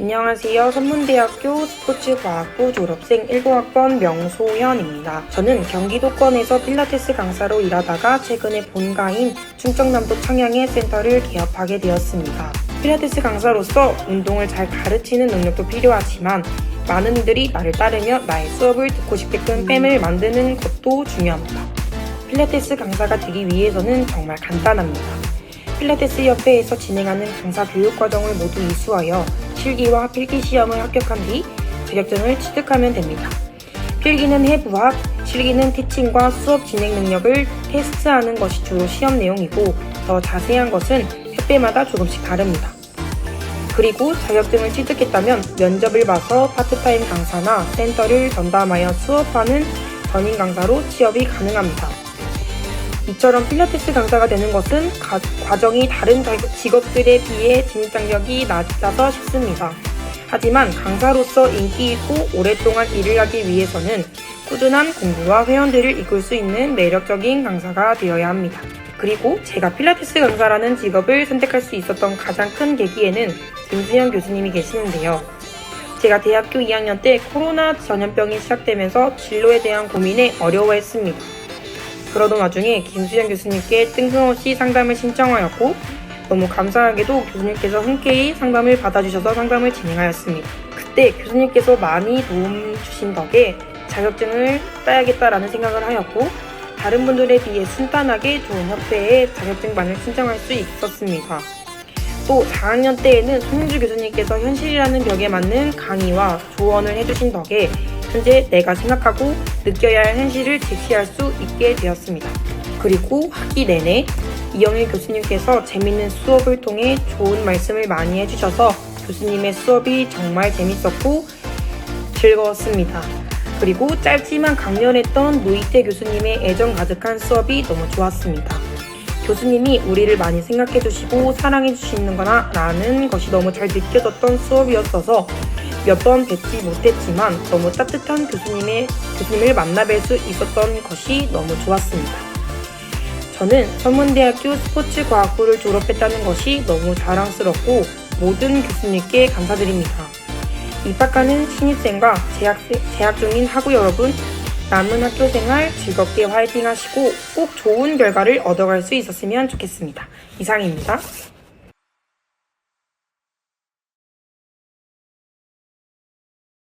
안녕하세요. 선문대학교 스포츠과학부 졸업생 19학번 명소현입니다. 저는 경기도권에서 필라테스 강사로 일하다가 최근에 본가인 충청남도 청양의 센터를 개업하게 되었습니다. 필라테스 강사로서 운동을 잘 가르치는 능력도 필요하지만 많은 이들이 나를 따르며 나의 수업을 듣고 싶게끔 뺨을 만드는 것도 중요합니다. 필라테스 강사가 되기 위해서는 정말 간단합니다. 필라테스 협회에서 진행하는 강사 교육 과정을 모두 이수하여 실기와 필기 시험을 합격한 뒤 자격증을 취득하면 됩니다. 필기는 해부학, 실기는 티칭과 수업 진행 능력을 테스트하는 것이 주로 시험 내용이고 더 자세한 것은 협회마다 조금씩 다릅니다. 그리고 자격증을 취득했다면 면접을 봐서 파트타임 강사나 센터를 전담하여 수업하는 전임 강사로 취업이 가능합니다. 이처럼 필라테스 강사가 되는 것은 가- 과정이 다른 자- 직업들에 비해 진입 장벽이 낮아서 쉽습니다. 하지만 강사로서 인기 있고 오랫동안 일을 하기 위해서는 꾸준한 공부와 회원들을 이끌 수 있는 매력적인 강사가 되어야 합니다. 그리고 제가 필라테스 강사라는 직업을 선택할 수 있었던 가장 큰 계기에는 김수현 교수님이 계시는데요. 제가 대학교 2학년 때 코로나 전염병이 시작되면서 진로에 대한 고민에 어려워했습니다. 그러던 와중에 김수현 교수님께 뜬금없이 상담을 신청하였고 너무 감사하게도 교수님께서 흔쾌히 상담을 받아주셔서 상담을 진행하였습니다. 그때 교수님께서 많이 도움 주신 덕에 자격증을 따야겠다라는 생각을 하였고 다른 분들에 비해 순탄하게 좋은 협회에 자격증반을 신청할 수 있었습니다. 또 4학년 때에는 손윤주 교수님께서 현실이라는 벽에 맞는 강의와 조언을 해주신 덕에 현재 내가 생각하고 느껴야 할 현실을 제시할 수 있게 되었습니다. 그리고 학기 내내 이영일 교수님께서 재밌는 수업을 통해 좋은 말씀을 많이 해주셔서 교수님의 수업이 정말 재밌었고 즐거웠습니다. 그리고 짧지만 강렬했던 노이태 교수님의 애정 가득한 수업이 너무 좋았습니다. 교수님이 우리를 많이 생각해 주시고 사랑해 주시는 거나 라는 것이 너무 잘 느껴졌던 수업이었어서 몇 번 뵙지 못했지만 너무 따뜻한 교수님의, 교수님을 만나뵐 수 있었던 것이 너무 좋았습니다. 저는 서문대학교 스포츠과학부를 졸업했다는 것이 너무 자랑스럽고 모든 교수님께 감사드립니다. 입학하는 신입생과 재학생, 재학 중인 학우 여러분, 남은 학교 생활 즐겁게 화이팅 하시고 꼭 좋은 결과를 얻어갈 수 있었으면 좋겠습니다. 이상입니다.